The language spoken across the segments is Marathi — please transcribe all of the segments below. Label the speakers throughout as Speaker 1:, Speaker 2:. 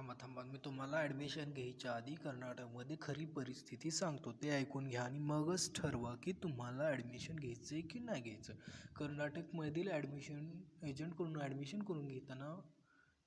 Speaker 1: थांबा थांबा. मी तुम्हाला ॲडमिशन घ्यायच्या आधी कर्नाटकमध्ये खरी परिस्थिती सांगतो. ते ऐकून घ्या आणि मगच ठरवा की तुम्हाला ॲडमिशन घ्यायचं आहे की नाही घ्यायचं. कर्नाटकमधील ॲडमिशन एजंटकडून ॲडमिशन करून घेताना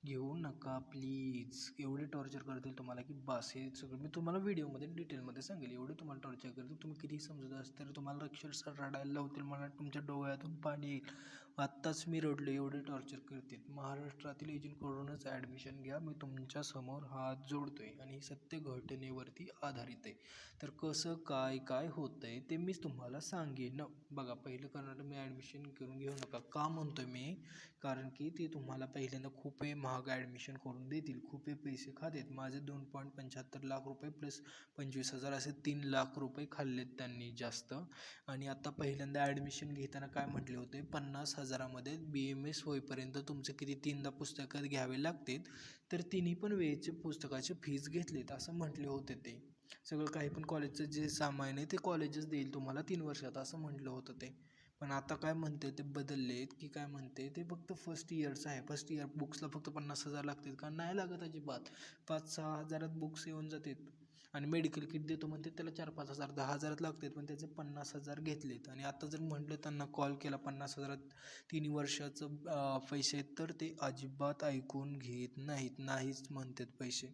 Speaker 1: घेऊ नका प्लीज एवढे टॉर्चर करतील तुम्हाला की बस. हे सगळं मी तुम्हाला व्हिडिओमध्ये डिटेलमध्ये सांगेल. एवढे तुम्हाला टॉर्चर करतील. तुम्ही किती समजत असतील तर तुम्हाला अक्षरशः रडायला लावतील मला तुमच्या डोळ्यातून पाणी येईल. आत्ताच मी रडलो एवढे टॉर्चर करतात. महाराष्ट्रातील एजंटकडूनच ॲडमिशन घ्या मी तुमच्यासमोर हात जोडतो आहे आणि ही सत्य घटनेवरती आधारित आहे. तर कसं काय काय होतं आहे ते मीच तुम्हाला सांगेन. बघा पहिलं कर्नाटक मी ॲडमिशन करून घेऊ नका. का म्हणतो आहे मी? कारण की ते तुम्हाला पहिल्यांदा खूप महाग ॲडमिशन करून देतील. खूप पैसे खातेत माझे दोन पॉईंट पंच्याहत्तर लाख रुपये प्लस पंचवीस हजार असे तीन लाख रुपये खाल्लेत त्यांनी जास्त. आणि आता पहिल्यांदा ॲडमिशन घेताना काय म्हटले होते? पन्नास हजार हजारामध्ये बी एम एस होईपर्यंत तुमचे किती तीनदा पुस्तकं घ्यावे लागतील तर तिन्ही पण वेळेचे पुस्तकाचे फीज घेतलेत असं म्हटले होते ते. सगळं काही पण कॉलेजचं जे सामान आहे ते कॉलेजच देईल तुम्हाला तीन वर्षात असं म्हटलं होतं ते. पण आता काय म्हणते ते बदललेत की काय म्हणते ते फक्त फर्स्ट इयरचं आहे. फर्स्ट इयर बुक्सला फक्त पन्नास हजार लागतात का? नाही लागत अजिबात. पाच सहा हजारात बुक्स येऊन जातात आणि मेडिकल किट देतो म्हणते त्याला चार पाच हजार दहा हजारात लागतात पण त्याचे पन्नास हजार घेतलेत. आणि आता जर म्हटलं त्यांना कॉल केला पन्नास हजारात तीन वर्षाचं पैसे तर ते अजिबात ऐकून घेत नाहीत नाहीच म्हणतात पैसे.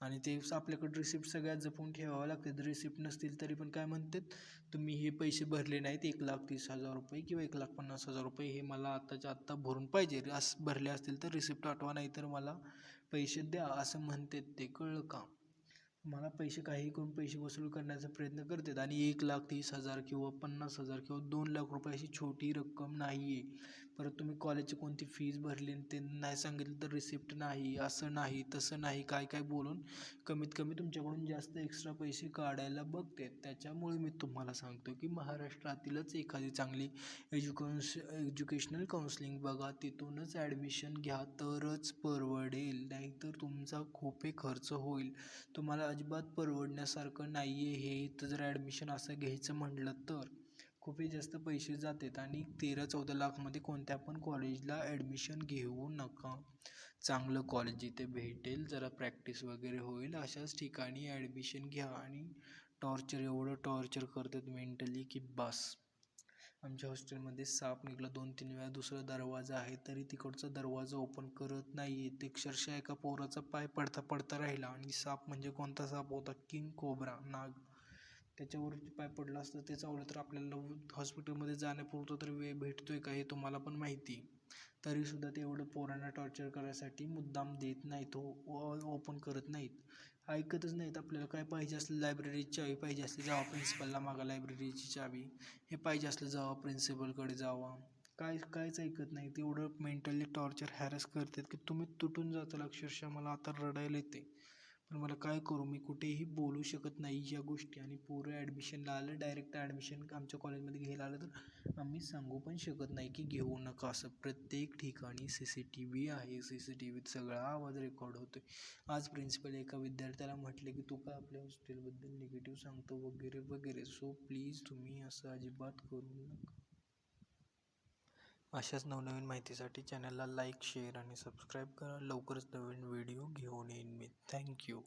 Speaker 1: आणि ते आपल्याकडे रिसिप्ट सगळ्यात जपून ठेवावं लागतात रिसिप्ट नसतील तरी पण काय म्हणतात तुम्ही हे पैसे भरले नाहीत एक लाख तीस हजार रुपये किंवा एक लाख पन्नास हजार रुपये हे मला आत्ताच्या आत्ता भरून पाहिजे. अस भरले असतील तर रिसिप्ट आठवा नाही तर मला पैसे द्या असं म्हणतात ते. कळलं का? मला पैसे काही करून पैसे वसूल करण्याचा प्रयत्न करतात आणि एक लाख तीस हजार किंवा पन्नास हजार किंवा दोन लाख रुपये अशी छोटी रक्कम नाही आहे परत तुम्ही कॉलेजची कोणती फीज भरली ते नाही सांगितलं तर रिसिप्ट नाही असं नाही तसं नाही काय काय बोलून कमीत कमी तुमच्याकडून जास्त एक्स्ट्रा पैसे काढायला बघते. त्याच्यामुळे मी तुम्हाला सांगतो की महाराष्ट्रातीलच एखादी चांगली एज्युकन्स एज्युकेशनल काउन्सिलिंग बघा तिथूनच ॲडमिशन घ्या तरच परवडेल नाहीतर तुमचा खूप खर्च होईल. तुम्हाला अजिबात परवडण्यासारखं नाही आहे हे इथं जर ॲडमिशन असं घ्यायचं म्हटलं तर. खूपही जास्त पैसे जातात आणि तेरा चौदा लाखमध्ये कोणत्या पण कॉलेजला ॲडमिशन घेऊ नका. चांगलं कॉलेज जिथे भेटेल जरा प्रॅक्टिस वगैरे होईल अशाच ठिकाणी ॲडमिशन घ्या आणि टॉर्चर एवढं टॉर्चर करतात मेंटली की बस. आमच्या हॉस्टेलमध्ये साप निघाला. दोन तीन वेळा दुसरा दरवाजा आहे तरी तिकडचा दरवाजा ओपन करत नाही आहे ते अक्षरशः एका पोराचा पाय पडता पडता राहिला. आणि साप म्हणजे कोणता साप होता? किंग कोबरा नाग. त्याच्यावर पाय पडला असतं ते चावलं तर आपल्याला हॉस्पिटलमध्ये जाण्यापुरतं तर वेळ भेटतो आहे का हे तुम्हाला पण माहिती. तरीसुद्धा ते एवढं पोरांना टॉर्चर करायसाठी मुद्दाम देत नाहीत हो ओपन करत नाहीत. ऐकतच नाहीत आपल्याला काय पाहिजे असलं लायब्ररीची चावी पाहिजे असली जावा प्रिन्सिपलला मागा लायब्ररीची चावी हे पाहिजे असलं जावा प्रिन्सिपलकडे जावा. काय कायच ऐकत नाही तेवढं मेंटली टॉर्चर हॅरस करतात की तुम्ही तुटून जाताल अक्षरशः. मला आता रडायला येते पण मला काय करू? मी कुठेही बोलू शकत नाही या गोष्टी. आणि पोरं ॲडमिशनला आलं डायरेक्ट ॲडमिशन आमच्या कॉलेजमध्ये घ्यायला आलं तर आम्ही सांगू पण शकत नाही की घेऊ नका असं. प्रत्येक ठिकाणी सी सी टी व्ही आहे. सी सी टी व्हीत सगळा आवाज रेकॉर्ड होतो आहे आज प्रिन्सिपल एका विद्यार्थ्याला म्हटले की तू का आपल्या हॉस्टेलबद्दल निगेटिव्ह सांगतो? वगैरे वगैरे. सो प्लीज तुम्ही असं अजिबात करू नका. अशाच नवनवीन माहितीसाठी चॅनलला लाईक शेअर आणि सबस्क्राईब करा. लवकरच नवीन व्हिडिओ घेऊन येईन मी. थँक्यू